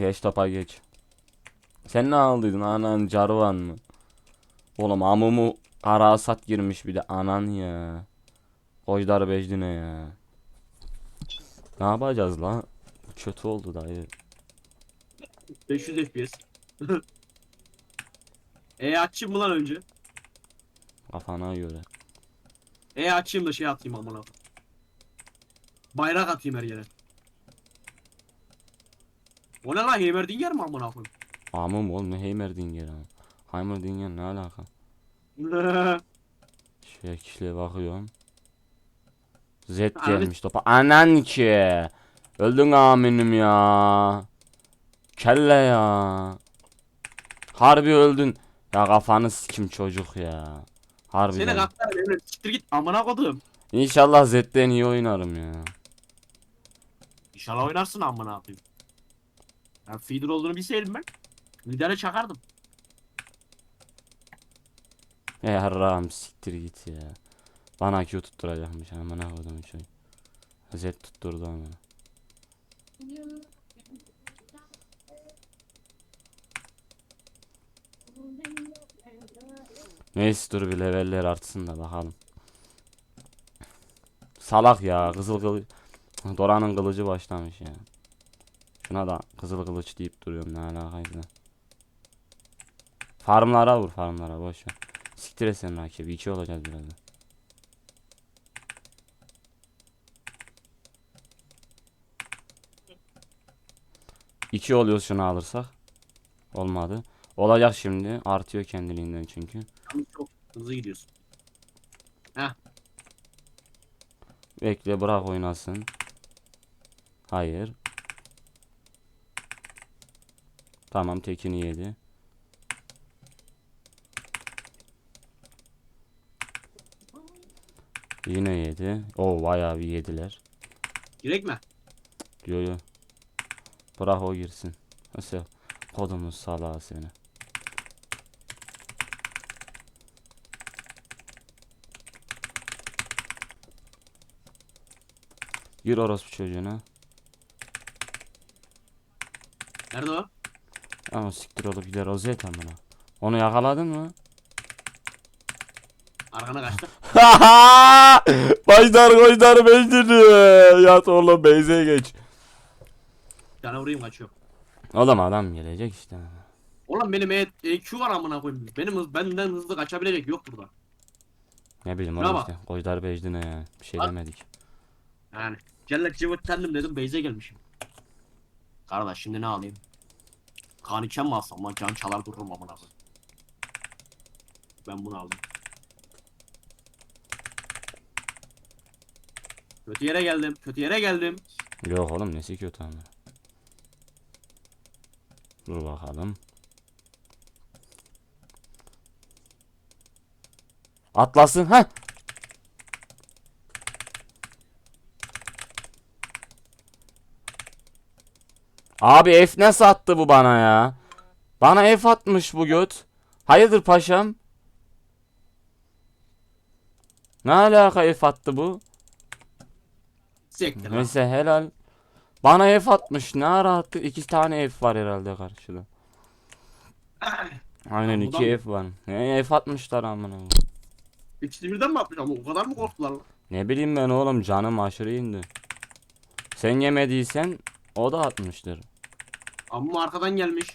geç topa geç. Sen ne aldıydın anan carvan mı? Oğlum amumu arasat girmiş bir de anan ya. Kojdar becdine ya. Ne yapacağız lan? Kötü oldu dayı. 500 FPS. E açayım mı lan önce? Kafana göre. E açayım da şey atayım amına. Bayrak atayım her yere. O ne lan Heimerdinger mi amına koyayım? Amum oğlum ne Heimerdinger ama. Heimerdinger ne alaka? Şöyle kişiye bakıyorum. Z gelmiş topa. Anan ki. Öldün aminim ya. Kelle ya. Harbi öldün. Ya kafanı sikim çocuk ya. Harbi. Seni kaptan Emre siktir git amına kodum. İnşallah Z'den iyi oynarım ya. İnşallah oynarsın amına koyayım. Ben feeder olduğunu bilseydim ben. Lidere çakardım. E yarrağım siktir git ya. Bana Q tutturacakmış amına koydum şey. Z tutturdu ama. Neyse dur bir leveller artsın da bakalım. Salak ya kızıl kılıç. Dora'nın kılıcı başlamış ya. Şuna da kızıl kılıç deyip duruyorum ne alakaysa. Farmlara vur farmlara boş ver. Siktir et sen rakibi 2 olacağız birazdan. İki oluyoruz şunu alırsak. Olmadı. Olacak şimdi. Artıyor kendiliğinden çünkü. Çok hızlı gidiyorsun. Bekle bırak oynasın. Hayır. Tamam tekini yedi. Yine yedi. O bayağı bir yediler. Girek mi? Yo yo. Bırak o girsin. Nasıl? Kodumuz salağı seni. Gir orospu çocuğuna. Nerede o? Ama siktir olup gider o zet amına. Onu yakaladın mı? Arkana kaçtı. Başlar koşlar beşleri. Yat oğlum beyze geç. Tane vurayım kaçıyor. Oğlum adam gelecek işte. Oğlum benim E- EQ var amına koyayım. Benim hız, benden hızlı kaçabilecek yok burada. Ne bileyim oğlum bak. işte. Koşlar beşli ne ya. Bir şey Bak. demedik. Yani cellat cıvıttandım dedim Beyze gelmişim. Kardeş şimdi ne alayım? Kaniken mi alsam lan can çalar dururum amına koyayım. Ben bunu aldım. Kötü yere geldim. Kötü yere geldim. Yok oğlum nesi kötü ama. Dur bakalım. Atlasın ha. Abi F nasıl attı bu bana ya? Bana F atmış bu göt. Hayırdır paşam? Ne alaka F attı bu? Sektir lan. Neyse helal. Bana F atmış. Ne ara attı? İki tane F var herhalde karşıda. Aynen Lan iki F var. Ne F atmışlar amına. İkisi birden mi atmış ama o kadar mı korktular lan? Ne bileyim ben oğlum canım aşırı indi. Sen yemediysen o da atmıştır. Amma arkadan gelmiş.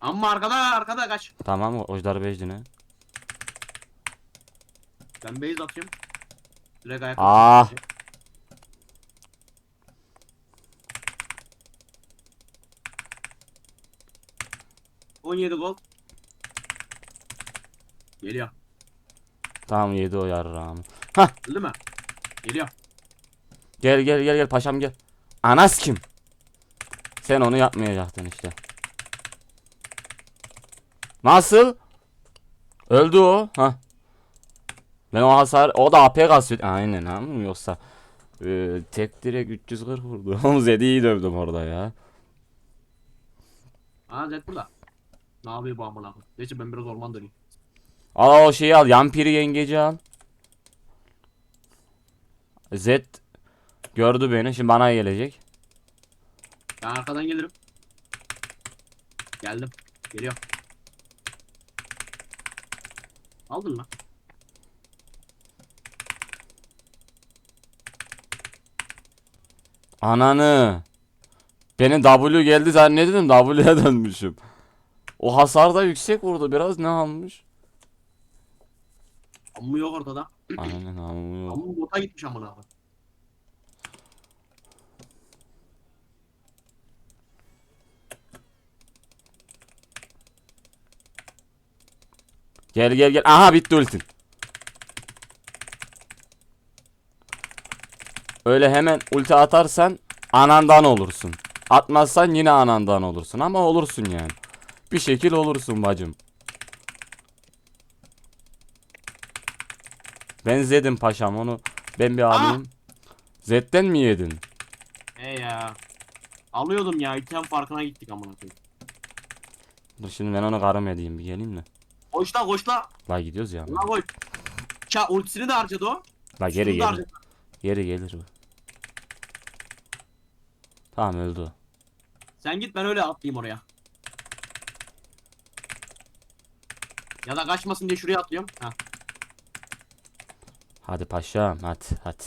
Amma arkada arkada kaç. Tamam Ojdar Becdine. Ben base atıyorum. Direkt ayak. Ah. 17 gol. Geliyor. Tamam yedi o yarrağımı. Öldü mü? Geliyor. Gel gel gel gel paşam gel. Anas kim? Sen onu yapmayacaktın işte. Nasıl? Öldü o. Ha. Ben o hasar o da AP kasıyor. Aynen ha yoksa e, tek direkt 340 vurdu. Oğlum Zedi'yi dövdüm orada ya. Aa Zed burada. Ne yapıyor bu amına? Neyse ben biraz orman döneyim. Al o şeyi al. Yampiri yengeci al. Zed gördü beni. Şimdi bana gelecek. Ben arkadan gelirim. Geldim. Geliyor. Aldın mı? Ananı. Beni W geldi zannediyordum W'ye dönmüşüm. O hasar da yüksek vurdu biraz ne almış? Amma yok ortada. Ananın amı yok. Amma bota gitmiş amına koyayım. Gel gel gel. Aha bitti ultin. Öyle hemen ulti atarsan anandan olursun. Atmazsan yine anandan olursun ama olursun yani. Bir şekil olursun bacım. Ben Zed'im paşam onu ben bir alayım. Zed'den mi yedin? He ya. Alıyordum ya. item farkına gittik amına koyayım. Dur şimdi ben onu karım edeyim bir geleyim de. Koş la koş la. La gidiyoruz ya. La koş. Ça ultisini de harcadı o. La geri Şunu da gelir. harcadı. Geri gelir bu. Tamam öldü o. Sen git ben öyle atlayayım oraya. Ya da kaçmasın diye şuraya atlıyorum. Ha. Hadi paşam hadi hadi.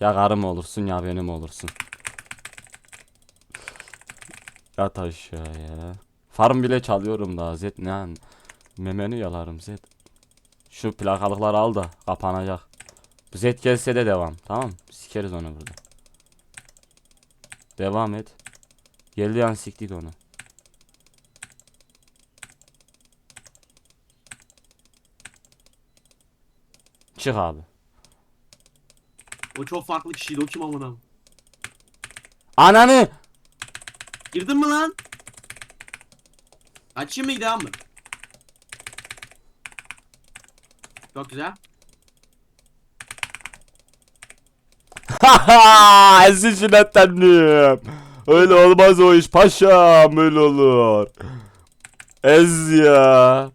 Ya karım olursun ya benim olursun. Yat aşağıya. Farm bile çalıyorum daha Zed ne an. Memeni yalarım Zed. Şu plakalıkları al da kapanacak. Zed gelse de devam tamam. Sikeriz onu burada. Devam et. Geldi an siktik onu. Çık abi. O çok farklı kişiydi. O kim amına? Ananı! Girdin mi lan? Açayım mı devam mı? Çok güzel. Haha ezicin efendim. Öyle olmaz o iş paşam öyle olur. Ez ya.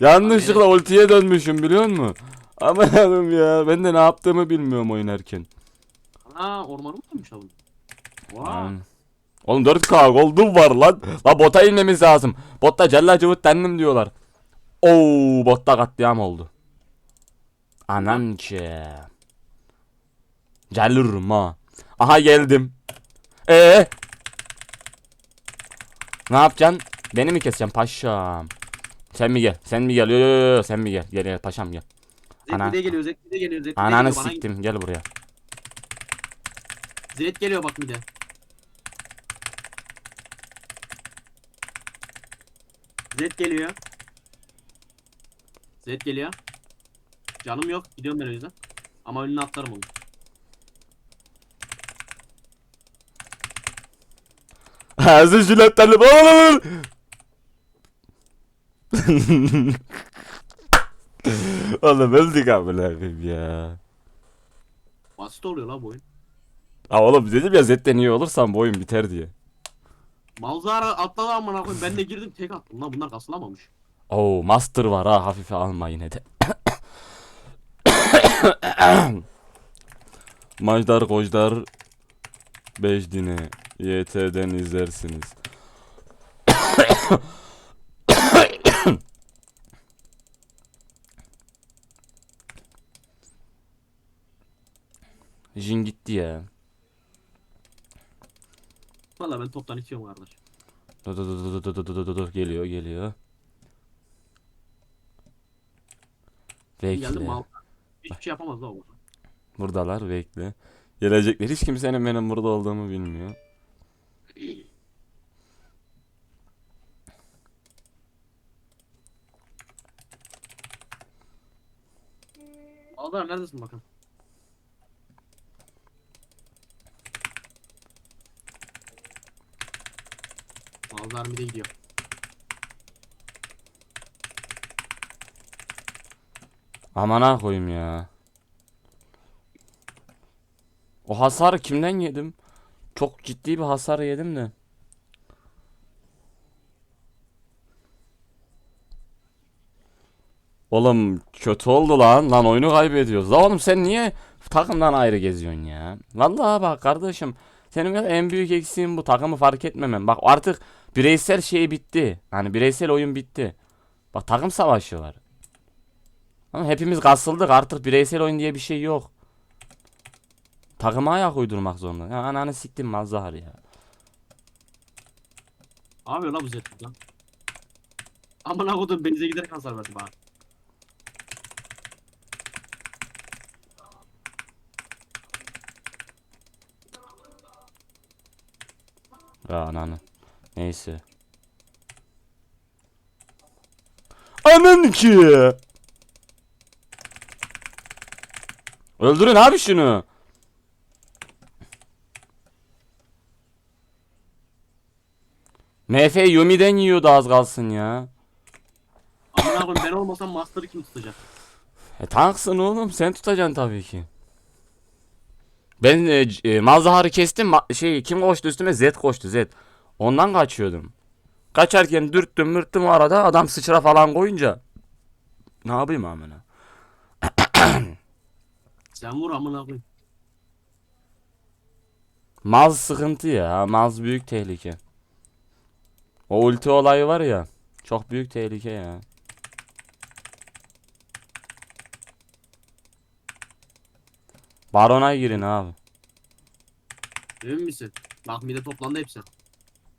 Yanlışlıkla ultiye dönmüşüm biliyor musun? Aman ya ben de ne yaptığımı bilmiyorum oynarken. Aa ormanı mı dönmüş lan? Vay. Oğlum 4K gold'um var lan. La bota inmemiz lazım. Botta cella cıvıt dendim diyorlar. Oo botta katliam oldu. Anan ki. Gelirim ha. Aha geldim. Ee? Ne yapacaksın? Beni mi keseceksin paşam? Sen mi gel? Sen mi gel? Yo, yo, yo, sen mi gel? Gel gel paşam gel. Ana- Zed geliyor. Zed geliyor. Zed Ananı geliyor. Bana siktim gel buraya. Zed geliyor bak bir de. Zed geliyor. Zed geliyor. Canım yok. Gidiyorum ben o yüzden. Ama önüne atlarım onu. Hazır jiletlerle bağlanır. Oğlum öldük amına koyayım ya. Basit oluyor la bu oyun. Ha oğlum dedim ya Zed'den iyi olursan bu oyun biter diye. Malzara atladı amına koyayım. Ben de girdim tek attım. Lan bunlar kasılamamış. Oo master var ha hafife alma yine de. Majdar Kojdar Bejdin'i YT'den izlersiniz. Jin gitti ya. Valla ben toptan içiyorum kardeş. Dur dur dur dur dur dur dur dur geliyor geliyor. Geliyor. Geldim Bekle. mal. Hiçbir şey yapamaz o. Buradalar bekle. Gelecekler. Hiç kimsenin benim burada olduğumu bilmiyor. Aldar neredesin bakın? Aldar bir de gidiyor. Amana koyayım ya. O hasarı kimden yedim? Çok ciddi bir hasar yedim de. Oğlum kötü oldu lan. Lan oyunu kaybediyoruz. La oğlum sen niye takımdan ayrı geziyorsun ya? Vallahi bak kardeşim. Senin en büyük eksiğin bu takımı fark etmemen. Bak artık bireysel şey bitti. Hani bireysel oyun bitti. Bak takım savaşı var. Ama hepimiz kasıldık artık bireysel oyun diye bir şey yok. Takıma ayak uydurmak zorunda. Ya ananı siktim mazhar ya. Abi lan bu zet lan. Amına kodum benize giderken hasar verdi bana. Ya ananı. Neyse. Anan ki. Öldürün abi şunu. MF Yumi'den yiyordu az kalsın ya. Amına koyayım ben olmasam Master'ı kim tutacak? E tanksın oğlum sen tutacaksın tabii ki. Ben e, e, Malzahar'ı kestim ma- şey kim koştu üstüme Z koştu Z. Ondan kaçıyordum. Kaçarken dürttüm mürttüm arada adam sıçra falan koyunca. Ne yapayım amına? Sen vur amına koyayım. Maz sıkıntı ya. Maz büyük tehlike. O ulti olayı var ya. Çok büyük tehlike ya. Barona girin abi. Emin misin? Bak mide toplandı hepsi.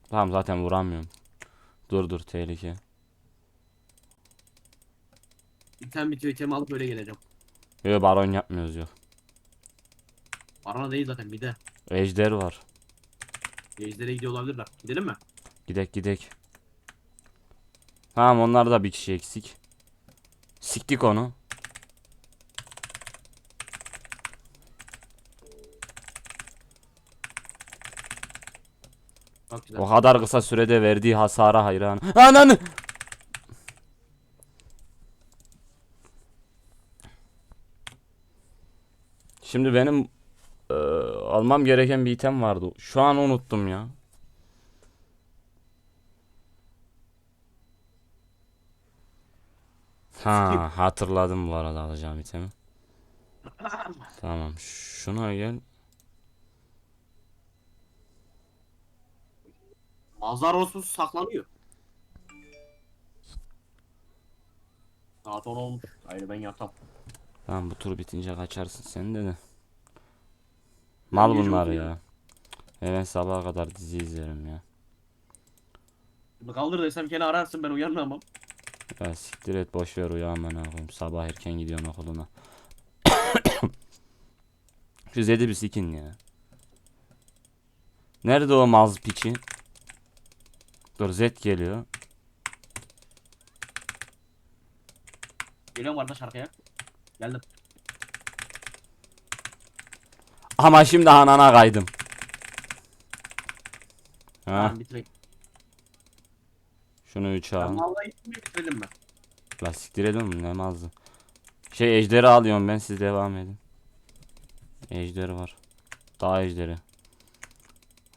Tamam zaten vuramıyorum. Dur dur tehlike. İtem bitiyor itemi alıp öyle geleceğim. Yok baron yapmıyoruz yok. Arana değil zaten mide. Ejder var. Ejder'e gidiyor olabilirler. Gidelim mi? Gidek gidek. Tamam onlar da bir kişi eksik. Siktik onu. Güzel. O kadar kısa sürede verdiği hasara hayran. Ananı! Şimdi benim eee, almam gereken bir item vardı. Şu an unuttum ya. Ha hatırladım bu arada alacağım itemi. Tamam şuna gel. Mazarosuz saklanıyor. Saat 10 olmuş. Hayır ben yatam. Tamam bu tur bitince kaçarsın sen de de. Mal bunlar ya. Ben sabaha kadar dizi izlerim ya. Kaldır desem gene ararsın ben uyanmam. Ya siktir et boş ver uyu aman koyayım. Sabah erken gidiyorum okuluna. Şu Zed'i bir sikin ya. Nerede o maz piçi? Dur Zed geliyor. Geliyorum kardeş arkaya. Geldim. Ama şimdi anana kaydım. Ha, Tamam şunu 3 al. Ben vallahi mi bitirelim mi? La siktir edin oğlum, ne mazlı. Şey ejderi alıyorum ben siz devam edin. Ejderi var. Daha ejderi.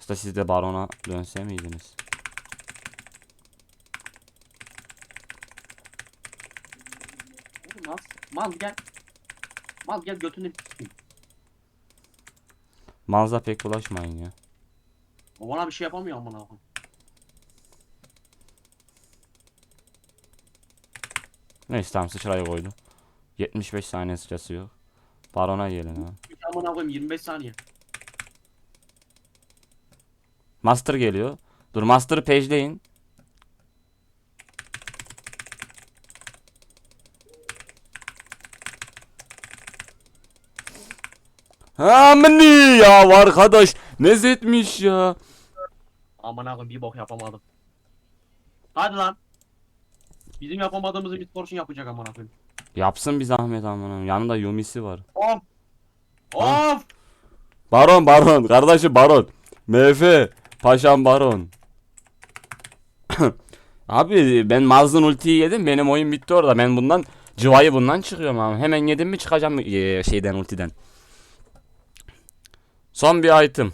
Aslında siz de barona dönse miydiniz? Oğlum mal gel. Mal gel götünü bir sikeyim. Malza pek bulaşmayın ya. O bana bir şey yapamıyor amına koyayım. Neyse tamam sıçrayı koydu. 75 saniye sıçrası yok. Barona gelin ha. Bir amına koyayım 25 saniye. Master geliyor. Dur Master'ı pejleyin. Amını ya arkadaş ne zetmiş ya. Amına koyayım bir bok yapamadım. Hadi lan. Bizim yapamadığımızı bir portion yapacak amına koyayım. Yapsın bir zahmet amına. Yanında Yumi'si var. Of. Of. Baron baron kardeşim baron. MF paşam baron. Abi ben Maz'ın ultiyi yedim benim oyun bitti orada ben bundan cıvayı bundan çıkıyorum abi hemen yedim mi çıkacağım e, şeyden ultiden. Son bir item.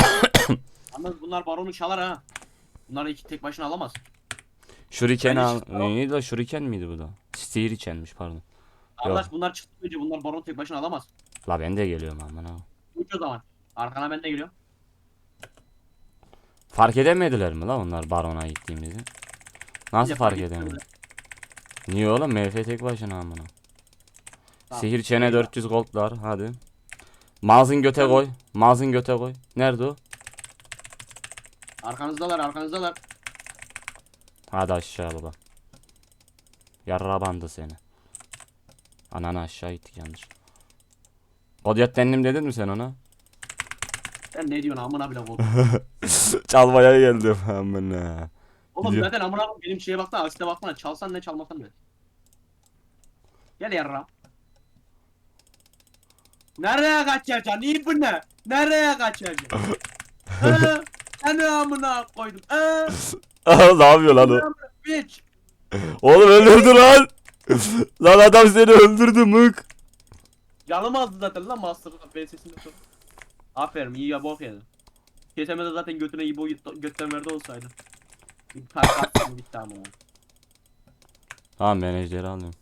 Yalnız bunlar baronu çalar ha. Bunları iki tek başına alamaz. Bence al. Neydi la Shuriken miydi bu da? Steer içenmiş pardon. Arkadaş bunlar çıktı önce bunlar baron tek başına alamaz. La ben de geliyorum amına. Uç o zaman. Arkana ben de geliyorum. Fark edemediler mi la onlar barona gittiğimizi? Nasıl fark edemedi? Niye oğlum MF tek başına amına. Tamam, Sihir çene eyvah. 400 goldlar hadi. Mağazın göte koy. Mağazın göte koy. Nerede o? Arkanızdalar arkanızdalar. Hadi aşağı baba. Yarra bandı seni. Ananı aşağı gittik yanlış. Kodyat dendim dedin mi sen ona? Sen ne diyorsun amına bile koydum. Çalmaya geldim amına. Oğlum Gidiyor. zaten amına benim şeye baksana aksine baksana çalsan ne çalmasan ne. Gel yarra. Nereye kaçacaksın? İyi bu ne? Nereye kaçacaksın? Eee? Sen ne amına koydum? Ne yapıyor lan o? Bitch. Oğlum öldürdü lan. lan adam seni öldürdü mık. Canım azdı zaten lan Master VS'sinde sonra. Aferin iyi ya bok yedin. Kesemede zaten götüne iyi boy götten verdi olsaydı. Bir attım bitti ama. Tamam ben ejderi alıyorum.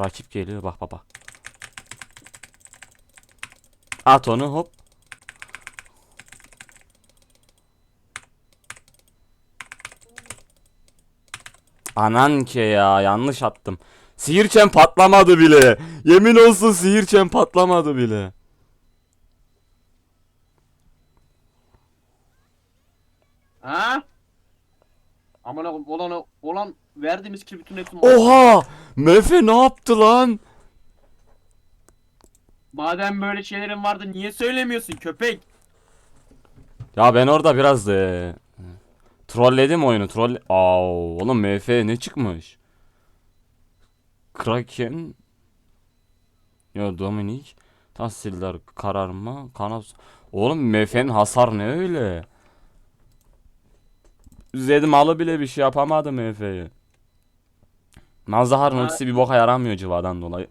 Rakip geliyor bak bak. At onu hop. Anan ke ya yanlış attım. Sihirçen patlamadı bile. Yemin olsun sihirçen patlamadı bile. Ha? Amına olan olan verdiğimiz ki bütün hepsini Oha! Mefe ne yaptı lan? Madem böyle şeylerin vardı niye söylemiyorsun köpek? Ya ben orada biraz e, trolledim oyunu. Troll Aa, oğlum MF ne çıkmış? Kraken Ya Dominik Tahsiller kararma Kanaps Oğlum MF'nin hasar ne öyle? Zed malı bile bir şey yapamadı MF'ye. Mazdahar'ın Ha. ultisi bir boka yaramıyor civadan dolayı.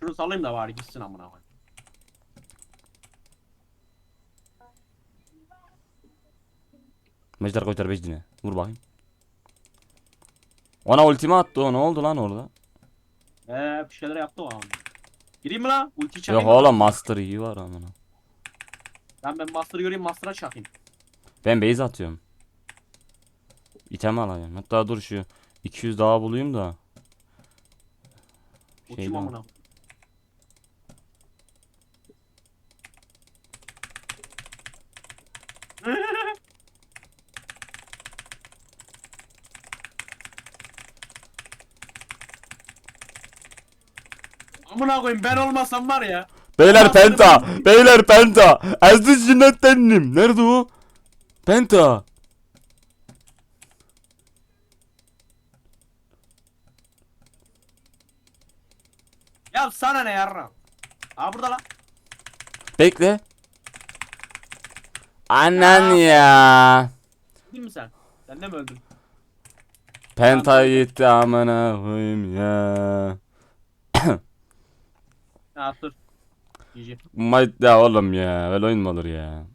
Şunu salayım da bari gitsin amına koyayım. Mejder koytar bejdine. Vur bakayım. Ona ultimi attı o ne oldu lan orada? Eee bir şeyler yaptı o an. Gireyim mi lan? Ulti Yok çakayım. oğlum Master iyi var amına. Ben ben Master'ı göreyim Master'a çakayım. Ben base atıyorum. İtem alayım. Hatta dur şu 200 daha bulayım da. Şeyden. amına. Amına koyayım ben olmasam var ya. Beyler penta. Beyler penta. Aziz cinnettendim. Nerede o? Penta. Ya sana ne yarra? Aa burada lan. Bekle. Anan ya. Değil mi sen? Sen de mi öldün? Penta gitti amına koyayım ya. Ha dur. GG. Mayt ya oğlum ya. Öyle oyun mu olur ya?